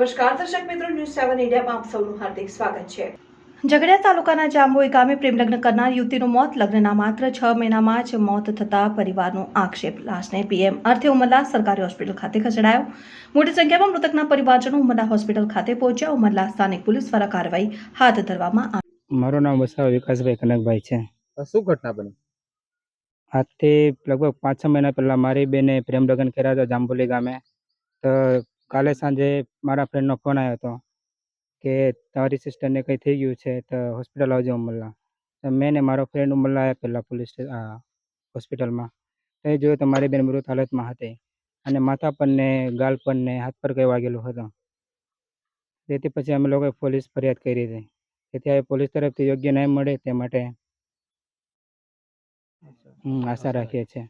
નમસ્કાર દર્શક મિત્રો ન્યૂઝ સેવન ઇન્ડિયામાં આપ સૌનું હાર્દિક સ્વાગત છે. ઝઘડિયા તાલુકાના જાંબોઈ ગામે પ્રેમલગ્ન કરનાર યુવતીનું મોત લગ્નના માત્ર છ મહિનામાં જ મોત થતા પરિવારનો આક્ષેપ. લાશને પીએમ અર્થે ઉમરલા સરકારી હોસ્પિટલ ખાતે ખસેડાયો. મોટી સંખ્યામાં મૃતકના પરિવારજનો ઉમરલા હોસ્પિટલ ખાતે પહોંચ્યા. ઉમરલા સ્થાનિક પોલીસ દ્વારા કાર્યવાહી હાથ ધરવામાં આવી. મારું નામ વસાવા વિકાસભાઈ કનકભાઈ છે. શું ઘટના બની? આજથી લગભગ પાંચ છ મહિના પહેલાં મારી બેને પ્રેમ લગ્ન કર્યા હતા જાંબુલી ગામે. તો કાલે સાંજે મારા ફ્રેન્ડનો ફોન આવ્યો હતો કે તમારી સિસ્ટરને કંઈ થઈ ગયું છે તો હોસ્પિટલ આવજો ઉમરલા. તો મેં ને મારો ફ્રેન્ડ ઉમરલા આવ્યા પહેલાં પોલીસ હોસ્પિટલમાં તો એ જોયું તો મારી બેન મૃત હાલતમાં હતી અને માથા પર ને ગાલ પર ને હાથ પર કંઈ વાગેલું હતું. તેથી પછી અમે લોકોએ પોલીસ ફરિયાદ કરી હતી. તેથી હવે પોલીસ તરફથી યોગ્ય ન્યાય મળે તે માટે હમ, આશા રાખીએ છીએ.